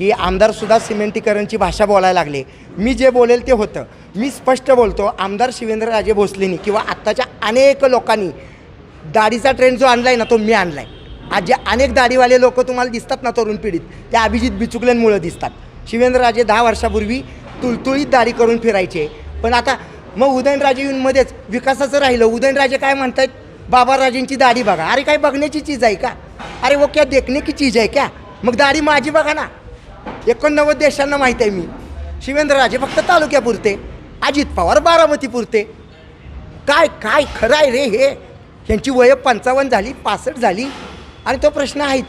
की आमदारसुद्धा सिमेंटीकरणची भाषा बोलायला लागले. मी जे बोलेल ते होतं. मी स्पष्ट बोलतो आमदार शिवेंद्रराजे भोसलेनी किंवा आत्ताच्या अनेक लोकांनी दाढीचा ट्रेंड जो आणला आहे ना तो मी आणला आहे आज जे अनेक दाढीवाले लोक तुम्हाला दिसतात ना तरुण पिढीत ते अभिजित बिचुकल्यांमुळं दिसतात. शिवेंद्रराजे दहा वर्षापूर्वी तुळतुळीत दाढी करून फिरायचे. पण आता मग उदयनराजे येऊन विकासाचं राहिलं. उदयनराजे काय म्हणतात बाबाराजेंची दाढी बघा. अरे काय बघण्याची चीज आहे का? अरे वो क्या देखणे की चीज आहे क्या? मग दाढी माझी बघा ना. एकोणनव्वद देशांना माहीत आहे मी. शिवेंद्रराजे फक्त तालुक्यापुरते अजित पवार बारामतीपुरते. काय काय खरं आहे रे हे? यांची वय पंचावन्न झाली पासष्ट झाली आणि तो प्रश्न आहेच.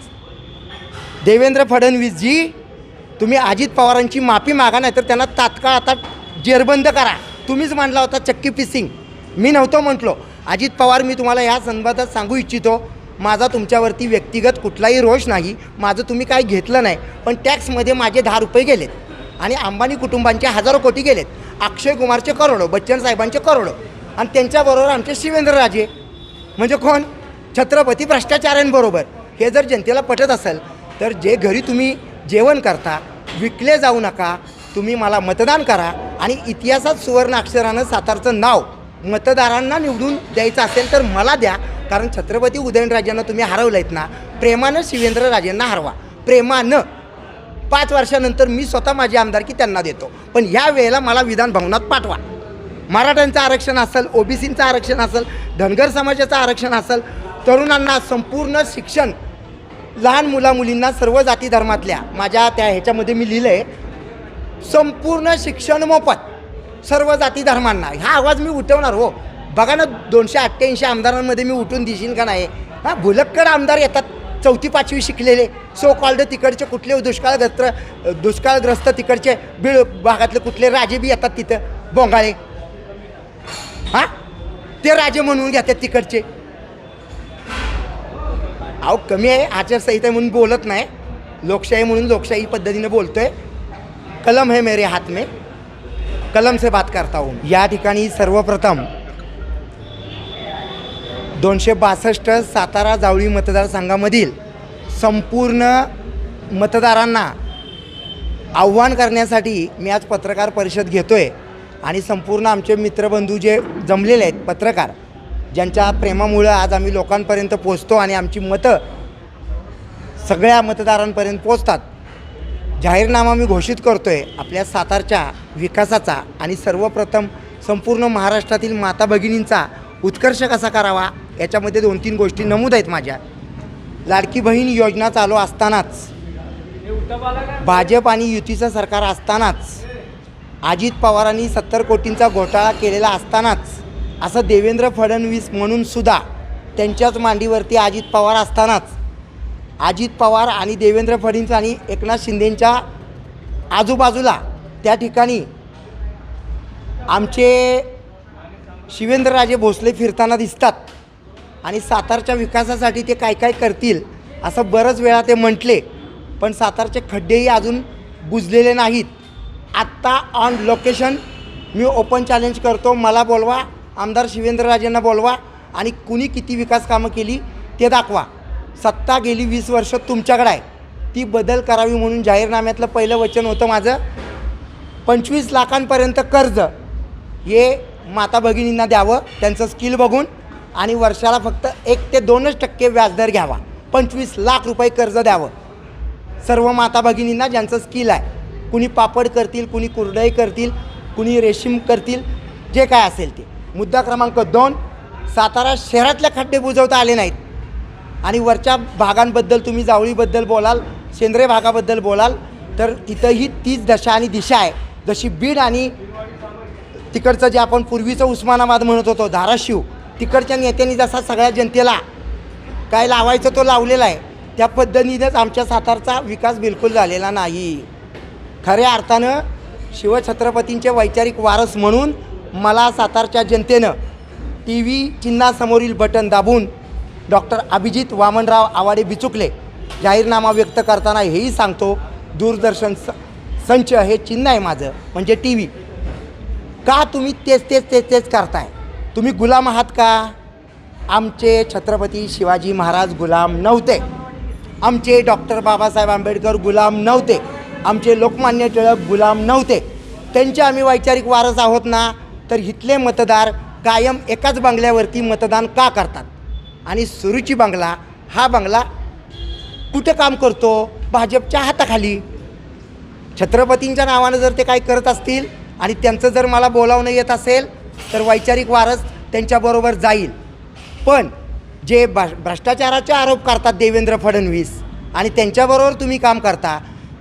देवेंद्र फडणवीसजी तुम्ही अजित पवारांची माफी मागा नाही तर त्यांना तात्काळ आता जेरबंद करा. तुम्हीच मांडला होता चक्की पिसिंग मी नव्हतो म्हटलो. अजित पवार मी तुम्हाला या संदर्भात सांगू इच्छितो. माझा तुमच्यावरती व्यक्तिगत कुठलाही रोष नाही माझं तुम्ही काय घेतलं नाही पण टॅक्समध्ये माझे दहा रुपये गेलेत आणि अंबानी कुटुंबांचे हजारो कोटी गेलेत. अक्षय कुमारचे करोडो बच्चन साहेबांचे करोडो आणि त्यांच्याबरोबर आमचे शिवेंद्रराजे म्हणजे कोण? छत्रपती भ्रष्टाचाऱ्यांबरोबर. हे जर जनतेला पटत असेल तर जे घरी तुम्ही जेवण करता विकले जाऊ नका तुम्ही मला मतदान करा आणि इतिहासात सुवर्ण अक्षरानं सातारचं नाव मतदारांना निवडून द्यायचं असेल तर मला द्या कारण छत्रपती उदयनराजेंना तुम्ही हरवलं आहेत ना प्रेमानं शिवेंद्रराजेंना हरवा. प्रेमानं. पाच वर्षानंतर मी स्वतः माझी आमदारकी त्यांना देतो. पण ह्या वेळेला मला विधान भवनात पाठवा. मराठ्यांचं आरक्षण असेल ओबीसींचं आरक्षण असेल धनगर समाजाचं आरक्षण असेल तरुणांना संपूर्ण शिक्षण लहान मुलामुलींना सर्व जाती धर्मातल्या माझ्या त्या ह्याच्यामध्ये मी लिहिलं आहे संपूर्ण शिक्षण मोफत सर्व जाती धर्मांना. हा आवाज मी उठवणार हो. बघा ना दोनशे अठ्ठ्याऐंशी आमदारांमध्ये मी उठून दिशीन का नाही? हा भुलक्कड आमदार येतात चौथी पाचवी शिकलेले. सो कॉल्ड तिकडचे कुठले दुष्काळग्रस्त दुष्काळग्रस्त तिकडचे बीळ भागातले कुठले राजे बी येतात तिथं बोंगाळे. हां? ते राजे म्हणून घेतात तिकडचे. अहो कमी आहे आचारसंहिता आहे म्हणून बोलत नाही. लोकशाही म्हणून लोकशाही पद्धतीने बोलतोय. कलम है मेरे हात में. कलम से बात करता हूँ. या ठिकाणी सर्वप्रथम दोनशे बासष्ट सातारा जावळी मतदारसंघामधील संपूर्ण मतदारांना आव्हान करण्यासाठी मी आज पत्रकार परिषद घेतो आहे आणि संपूर्ण आमचे मित्रबंधू जे जमलेले आहेत पत्रकार ज्यांच्या प्रेमामुळं आज आम्ही लोकांपर्यंत पोचतो आणि आमची मतं सगळ्या मतदारांपर्यंत पोचतात जाहीरनामा मी घोषित करतो आहे आपल्या सातारच्या विकासाचा आणि सर्वप्रथम संपूर्ण महाराष्ट्रातील माता भगिनींचा उत्कर्ष कसा करावा याच्यामध्ये दोन तीन गोष्टी नमूद आहेत माझ्या. लाडकी बहीण योजना चालू असतानाच भाजप आणि युतीचं सरकार असतानाच अजित पवारांनी सत्तर कोटींचा घोटाळा केलेला असतानाच असं देवेंद्र फडणवीस म्हणून सुद्धा त्यांच्याच मांडीवरती अजित पवार असतानाच अजित पवार आणि देवेंद्र फडणवीस आणि एकनाथ शिंदेंच्या आजूबाजूला त्या ठिकाणी आमचे शिवेंद्रराजे भोसले फिरताना दिसतात. आणि सातारच्या विकासासाठी ते काय काय करतील असं बरंच वेळा ते म्हटले. पण सातारचे खड्डेही अजून बुजलेले नाहीत. आत्ता ऑन लोकेशन मी ओपन चॅलेंज करतो. मला बोलवा आमदार शिवेंद्रराजेंना बोलवा आणि कुणी किती विकास कामं केली ते दाखवा. सत्ता गेली वीस वर्ष तुमच्याकडे आहे. ती बदल करावी म्हणून जाहीरनाम्यातलं पहिलं वचन होतं माझं. पंचवीस लाखांपर्यंत कर्ज हे माता भगिनींना द्यावं त्यांचं स्किल बघून. आणि वर्षाला फक्त एक ते दोनच टक्के व्याजदर घ्यावा. पंचवीस लाख रुपये कर्ज द्यावं. सर्व माता भगिनींना ज्यांचं स्किल आहे कुणी पापड करतील कुणी कुरडई करतील कुणी रेशीम करतील जे काय असेल ते. मुद्दा क्रमांक दोन सातारा शहरातल्या खड्डे बुजवता आले नाहीत. आणि वरच्या भागांबद्दल तुम्ही जावळीबद्दल बोलाल सेंद्रिय भागाबद्दल बोलाल तर तिथंही तीच दशा आणि दिशा आहे. जशी बीड आणि तिकडचं जे आपण पूर्वीचं उस्मानाबाद म्हणत होतो धाराशिव तिकडच्या नेत्यांनी जसा सगळ्या जनतेला काय लावायचं तो लावलेला आहे त्या पद्धतीनेच आमच्या सातारचा विकास बिलकुल झालेला नाही. खऱ्या अर्थानं शिवछत्रपतींचे वैचारिक वारस म्हणून मला सातारच्या जनतेनं टी व्ही चिन्हासमोरील बटन दाबून डॉक्टर अभिजित वामनराव आवाडे बिचुकले. जाहीरनामा व्यक्त करताना हेही सांगतो दूरदर्शन स संच हे चिन्ह आहे माझं म्हणजे टी व्ही. का तुम्ही तेच तेच तेच तेच करताय? तुम्ही गुलाम आहात का? आमचे छत्रपती शिवाजी महाराज गुलाम नव्हते. आमचे डॉक्टर बाबासाहेब आंबेडकर गुलाम नव्हते. आमचे लोकमान्य टिळक गुलाम नव्हते. त्यांचे आम्ही वैचारिक वारस आहोत ना? तर इथले मतदार कायम एकाच बंगल्यावरती मतदान का करतात? आणि सुरुची बंगला हा बंगला कुठं काम करतो? भाजपच्या हाताखाली. छत्रपतींच्या नावानं जर ते काही करत असतील आणि त्यांचं जर मला बोलावणं येत असेल तर वैचारिक वारस त्यांच्याबरोबर जाईल. पण जे भ्रष्टाचाराचे आरोप करतात देवेंद्र फडणवीस आणि त्यांच्याबरोबर तुम्ही काम करता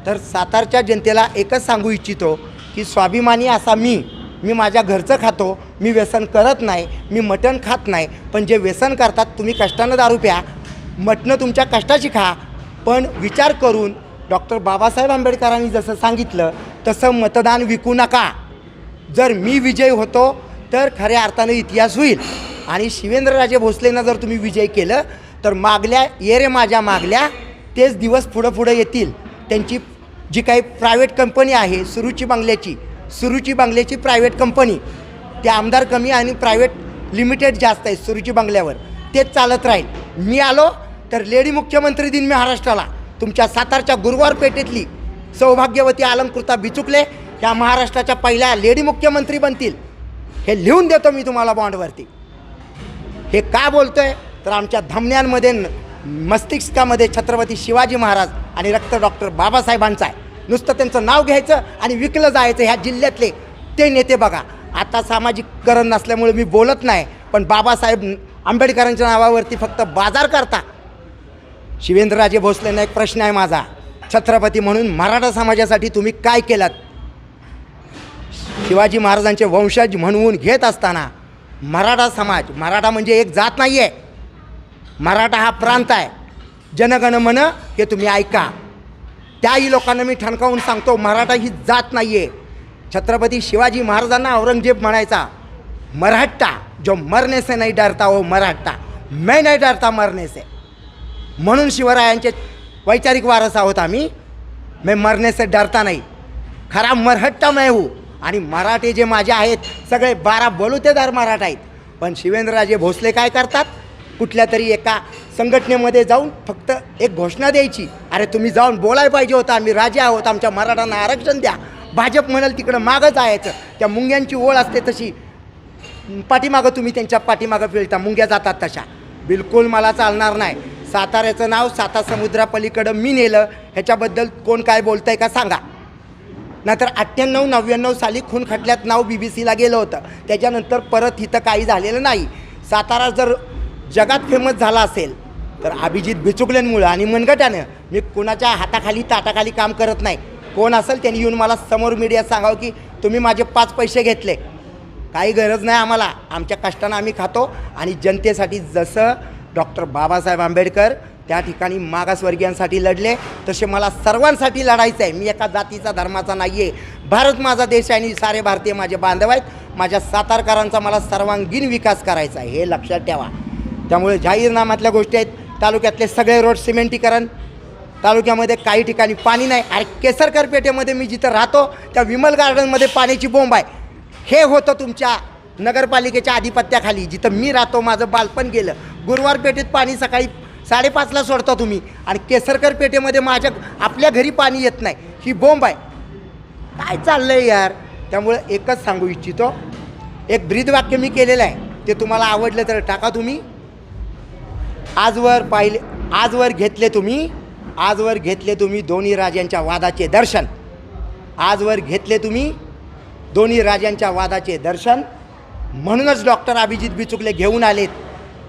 तर सातारच्या जनतेला एकच सांगू इच्छितो की स्वाभिमानी असा मी मी माझ्या घरचं खातो मी व्यसन करत नाही मी मटण खात नाही पण जे व्यसन करतात तुम्ही कष्टानं दारू प्या मटणं तुमच्या कष्टाची खा पण विचार करून डॉक्टर बाबासाहेब आंबेडकरांनी जसं सांगितलं तसं मतदान विकू नका. जर मी विजयी होतो तर खऱ्या अर्थानं इतिहास होईल. आणि शिवेंद्रराजे भोसलेंना जर तुम्ही विजय केलं तर मागल्या ये रे माझ्या मागल्या तेच दिवस पुढं पुढं येतील. त्यांची जी काही प्रायव्हेट कंपनी आहे सुरुची बांगल्याची सुरुची बांगल्याची प्रायव्हेट कंपनी ते आमदार कमी आणि प्रायव्हेट लिमिटेड जास्त आहे सुरुची बांगल्यावर. तेच चालत राहील. मी आलो तर लेडी मुख्यमंत्री दिन महाराष्ट्राला. तुमच्या सातारच्या गुरुवार पेठेतली सौभाग्यवती अलंकृता बिचुकले ह्या महाराष्ट्राच्या पहिल्या लेडी मुख्यमंत्री बनतील. हे लिहून देतो मी तुम्हाला बॉन्डवरती हे का बोलतोय? तर आमच्या धमन्यांमध्ये मस्तिष्कामध्ये छत्रपती शिवाजी महाराज आणि रक्त डॉक्टर बाबासाहेबांचं आहे. नुसतं त्यांचं नाव घ्यायचं आणि विकलं जायचं ह्या जिल्ह्यातले. ते नेते बघा आता सामाजिककरण नसल्यामुळे मी बोलत नाही पण बाबासाहेब आंबेडकरांच्या नावावरती फक्त बाजार करता. शिवेंद्रराजे भोसलेंना एक प्रश्न आहे माझा छत्रपती म्हणून मराठा समाजासाठी तुम्ही काय केलात? शिवाजी महाराजांचे वंशज म्हणून घेत असताना मराठा समाज मराठा म्हणजे एक जात नाही आहे मराठा हा प्रांत आहे. जनगण मन हे तुम्ही ऐका. त्याही लोकांना मी ठणकावून सांगतो मराठा ही जात नाही आहे छत्रपती शिवाजी महाराजांना औरंगजेब म्हणायचा मराठा जो मरने से नाही डरता हो मराठा. मैं नाही डरता मरने से. म्हणून शिवरायांचे वैचारिक वारस आहोत आम्ही. मैं मरने से डरता नाही. खरा मरहट्टा मैं हूँ. आणि मराठे जे माझे आहेत सगळे बारा बलुतेदार मराठा आहेत. पण शिवेंद्रराजे भोसले काय करतात? कुठल्या तरी एका संघटनेमध्ये जाऊन फक्त एक घोषणा द्यायची. अरे तुम्ही जाऊन बोलायला पाहिजे होतं आम्ही राजे आहोत आमच्या मराठांना आरक्षण द्या. भाजप म्हणाल तिकडं मागं जायचं. त्या मुंग्यांची ओळ असते तशी. पाठीमागं तुम्ही त्यांच्या पाठीमागं फिरता मुंग्या जातात तशा. बिलकुल मला चालणार नाही. साताऱ्याचं नाव साता समुद्रापलीकडं मी नेलं. ह्याच्याबद्दल कोण काय बोलतंय का सांगा. नाहीतर अठ्ठ्याण्णव नव्याण्णव साली खून खटल्यात नाव बी बी सीला गेलं होतं. त्याच्यानंतर परत इथं काही झालेलं नाही. सातारा जर जगात फेमस झाला असेल तर अभिजित बिचुकलेंमुळं आणि मनगटानं मी कुणाच्या हाताखाली ताटाखाली काम करत नाही. कोण असेल त्यांनी येऊन मला समोर मीडियात सांगावं की तुम्ही माझे पाच पैसे घेतले. काही गरज नाही आम्हाला. आमच्या कष्टानं आम्ही खातो. आणि जनतेसाठी जसं डॉक्टर बाबासाहेब आंबेडकर त्या ठिकाणी मागासवर्गीयांसाठी लढले. तसे मला सर्वांसाठी लढायचं आहे मी एका जातीचा धर्माचा नाही आहे भारत माझा देश आहे आणि सारे भारतीय माझे बांधव आहेत. माझ्या सातारकरांचा मला सर्वांगीण विकास करायचा आहे हे लक्षात ठेवा. त्यामुळे जाहीरनाम्यातल्या गोष्टी आहेत. तालुक्यातले सगळे रोड सिमेंटीकरण. तालुक्यामध्ये काही ठिकाणी पाणी नाही. अरे केसरकर पेठेमध्ये मी जिथं राहतो त्या विमल गार्डनमध्ये पाण्याची बोंब आहे. हे होतं तुमच्या नगरपालिकेच्या आधिपत्याखाली. जिथं मी राहतो माझं बालपण गेलं. गुरुवार पेठेत पाणी सकाळी साडेपाचला सोडता तुम्ही. आणि केसरकर पेठेमध्ये माझ्या आपल्या घरी पाणी येत नाही. ही बोंब आहे. काय चाललं आहे यार? त्यामुळे एकच सांगू इच्छितो. एक ब्रीदवाक्य मी केलेलं आहे. ते तुम्हाला आवडलं तर टाका तुम्ही. आजवर पाहिले आजवर घेतले तुम्ही. आजवर घेतले तुम्ही दोन्ही राजांच्या वादाचे दर्शन. आजवर घेतले तुम्ही दोन्ही राजांच्या वादाचे दर्शन. म्हणूनच डॉक्टर अभिजित बिचुकले घेऊन आलेत.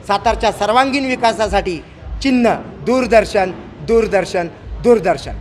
सातारच्या सर्वांगीण विकासासाठी चिन्ह दूरदर्शन दूरदर्शन दूरदर्शन.